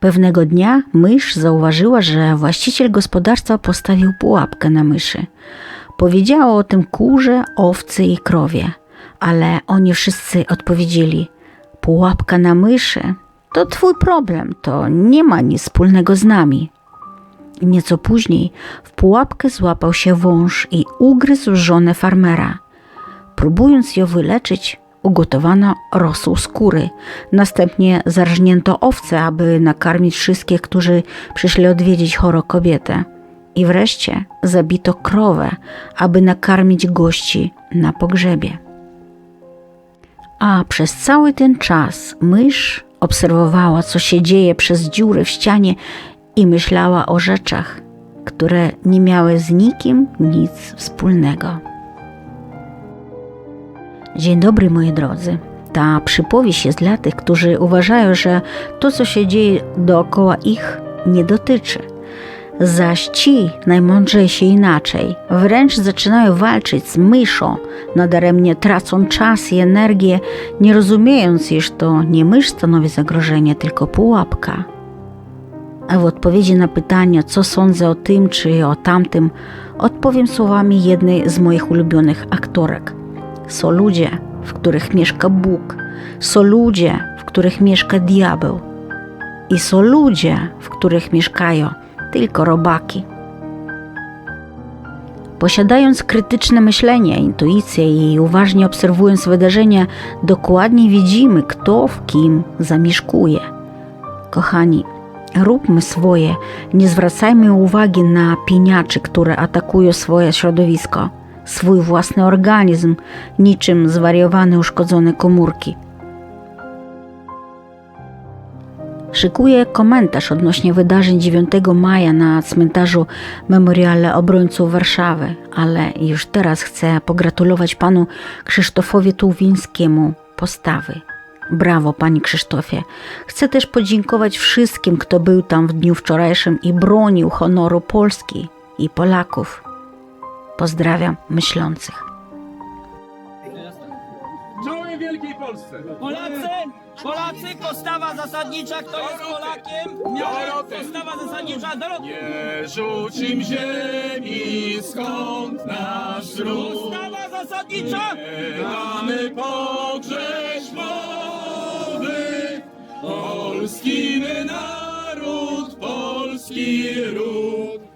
Pewnego dnia mysz zauważyła, że właściciel gospodarstwa postawił pułapkę na myszy. Powiedziała o tym kurze, owcy i krowie, ale oni wszyscy odpowiedzieli: Pułapka na myszy to twój problem, to nie ma nic wspólnego z nami. Nieco później w pułapkę złapał się wąż i ugryzł żonę farmera. Próbując ją wyleczyć, ugotowano rosół skóry. Następnie zarżnięto owce, aby nakarmić wszystkich, którzy przyszli odwiedzić chorą kobietę. I wreszcie zabito krowę, aby nakarmić gości na pogrzebie. A przez cały ten czas mysz obserwowała, co się dzieje przez dziury w ścianie i myślała o rzeczach, które nie miały z nikim nic wspólnego. Dzień dobry, moi drodzy. Ta przypowieść jest dla tych, którzy uważają, że to, co się dzieje dookoła ich, nie dotyczy. Zaś ci najmądrzejsi inaczej, wręcz zaczynają walczyć z myszą, nadaremnie tracą czas i energię, nie rozumiejąc, iż to nie mysz stanowi zagrożenie, tylko pułapka. A w odpowiedzi na pytanie, co sądzę o tym czy o tamtym, odpowiem słowami jednej z moich ulubionych aktorek. Są ludzie, w których mieszka Bóg, są ludzie, w których mieszka diabeł, i są ludzie, w których mieszkają tylko robaki. Posiadając krytyczne myślenie, intuicję i uważnie obserwując wydarzenia, dokładnie widzimy, kto w kim zamieszkuje. Kochani, róbmy swoje, nie zwracajmy uwagi na pieniaczy, które atakują swoje środowisko, swój własny organizm, niczym zwariowane, uszkodzone komórki. Szykuję komentarz odnośnie wydarzeń 9 maja na cmentarzu Memoriale Obrońców Warszawy, ale już teraz chcę pogratulować panu Krzysztofowi Tułwińskiemu postawy. Brawo, panie Krzysztofie. Chcę też podziękować wszystkim, kto był tam w dniu wczorajszym i bronił honoru Polski i Polaków. Pozdrawiam myślących. Czołem Wielkiej Polsce! Polacy, Polacy, postawa zasadnicza, kto jest Polakiem? Miałem postawa zasadnicza, Dorot. Nie rzuć im ziemi, skąd nasz ród. Postawa zasadnicza, Nie damy pogrześmowy. Polski my naród, polski ród.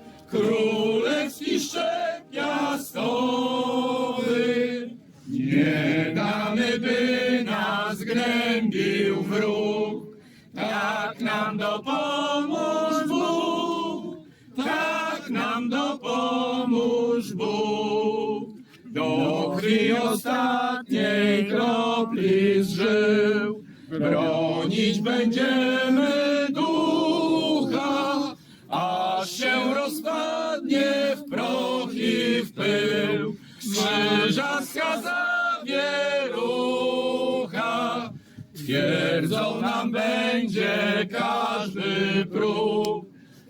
Dopomóż Bóg. Tak nam dopomóż Bóg. Do krwi ostatniej kropli zżył. Bronić będziemy ducha, aż się rozpadnie w proch i w pył. Krzyża skaza wierucha, twierdzą nam będzie próg.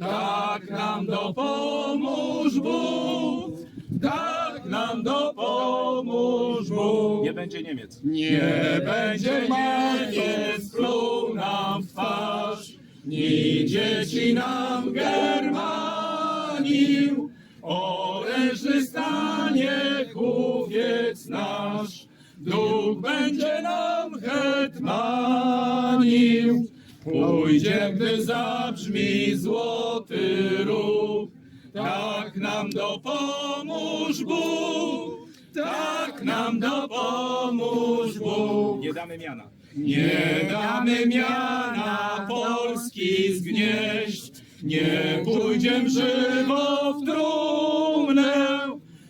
Tak nam dopomóż Bóg, tak nam dopomóż Bóg. Nie będzie Niemiec. Nie będzie Niemiec pluł nam w twarz, ni dzieci nam Germanił. Orężny stanie chłopiec nasz, duch będzie nam hetmanił. Pójdzie, gdy zabrzmi złoty róg, tak nam dopomóż Bóg, tak nam dopomóż Bóg. Nie damy miana. Nie damy miana Polski zgnieść, nie pójdziem żywo w trumnę.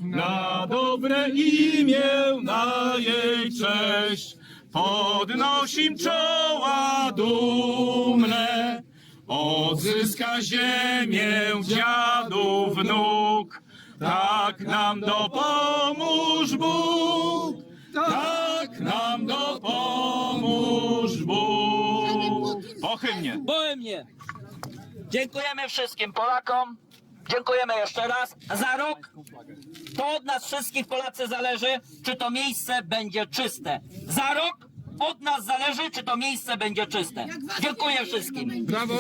Na dobre imię, na jej cześć, podnosim czoła dumne. Odzyska ziemię dziadów wnuk, tak nam dopomóż Bóg, tak nam dopomóż Bóg. Po hymnie. bohemnie. Dziękujemy wszystkim Polakom. Dziękujemy jeszcze raz. Za rok to od nas wszystkich Polacy zależy, czy to miejsce będzie czyste. Za rok od nas zależy, czy to miejsce będzie czyste. Dziękuję wszystkim. Brawo!